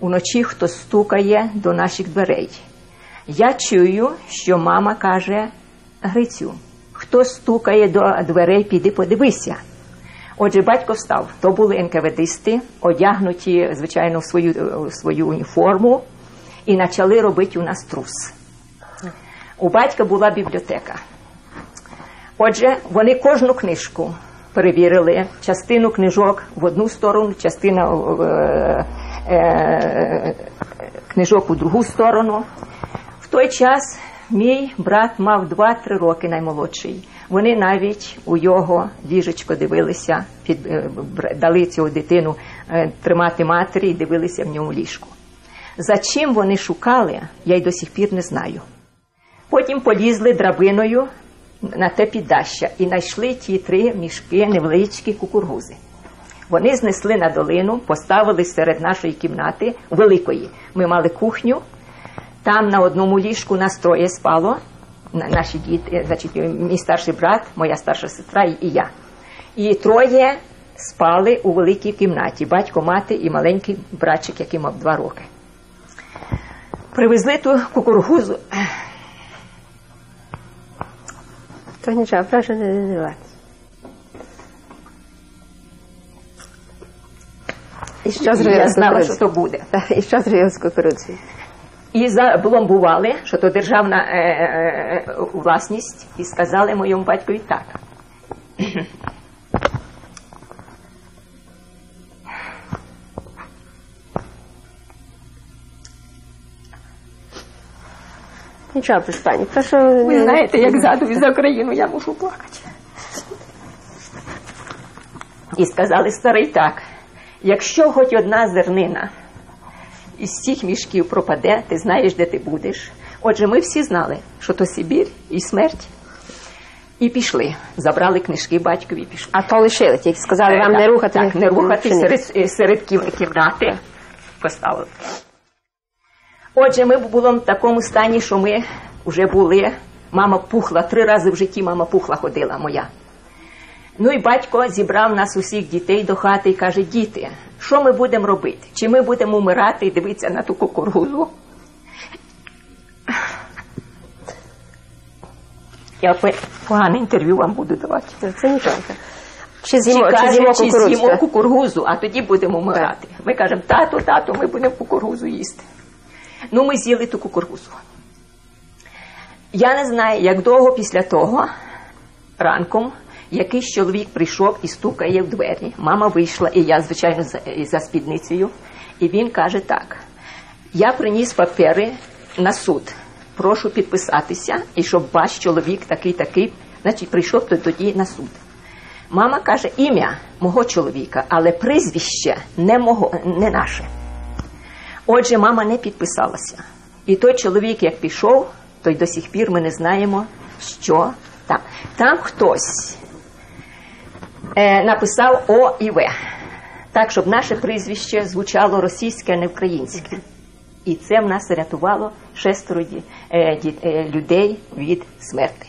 Уночі хтось стукає до наших дверей. Я чую, що мама каже Грицю, хто стукає до дверей, піди подивися. Отже, батько встав. То були НКВДисти, одягнуті, звичайно, в свою, в свою уніформу, і почали робити у нас трус. У батька була бібліотека. Отже, вони кожну книжку перевірили, частину книжок в одну сторону, частина е, е, книжок у другу сторону. В той час мій брат мав 2-3 роки наймолодший. Вони навіть у його ліжечко дивилися, під, е, дали цю дитину е, тримати матері і дивилися в ньому ліжку. За чим вони шукали, я й до сих пір не знаю. Потім полізли драбиною на те піддаща і знайшли ті три мішки невеличкі кукургузи. Вони знесли на долину, поставили серед нашої кімнати великої. Ми мали кухню, там на одному ліжку нас троє спало. Наші діти, значить, мій старший брат, моя старша сестра і і я. І троє спали у великій кімнаті: батько, мати і маленький братчик, який мав два роки. Привезли ту кукургузу. То нічого, прошу не дивати. І що зробили Я знала, що то буде. І що зробили з кукурудзою? І забломбували, що то державна е, е, е, власність, і сказали моєму батькові так. Нічого, прошу пані, прошу... Ви знаєте, як згадую за Україну, я мушу плакати. І сказали старий так: якщо хоч одна зернина із цих мішків пропаде, ти знаєш, де ти будеш. Отже, ми всі знали, що то Сибір і смерть. І пішли, забрали книжки батькові і пішли. А то лишили, тільки сказали вам Е, не так, рухати. Так, не рухати серед, е, серед кімнати поставили. Отже, ми були в такому стані, що ми вже були. Мама пухла, три рази в житті мама пухла ходила моя. Ну і батько зібрав нас усіх дітей до хати і каже: діти, що ми будемо робити? Чи ми будемо вмирати і дивитися на ту кукурузу? Я погане інтерв'ю вам буду давати. Це нічого. так. Чи з'їмо, чи з'їмо кукургузу, а тоді будемо вмирати. Ми кажемо, тато, тато, ми будемо кукургузу їсти. Ну, ми з'їли ту кукургузу. Я не знаю, як довго після того ранком якийсь чоловік прийшов і стукає в двері. Мама вийшла, і я, звичайно, за, за спідницею. І він каже так: я приніс папери на суд. Прошу підписатися, і щоб ваш чоловік такий такий, значить, прийшов то тоді на суд. Мама каже ім'я мого чоловіка, але прізвище не, мого, не наше. Отже, мама не підписалася. І той чоловік, як пішов, то й до сих пір ми не знаємо, що там. Там хтось е, написав О і В. Так, щоб наше прізвище звучало російське, а не українське. І це в нас рятувало шестеро е, е, людей від смерти.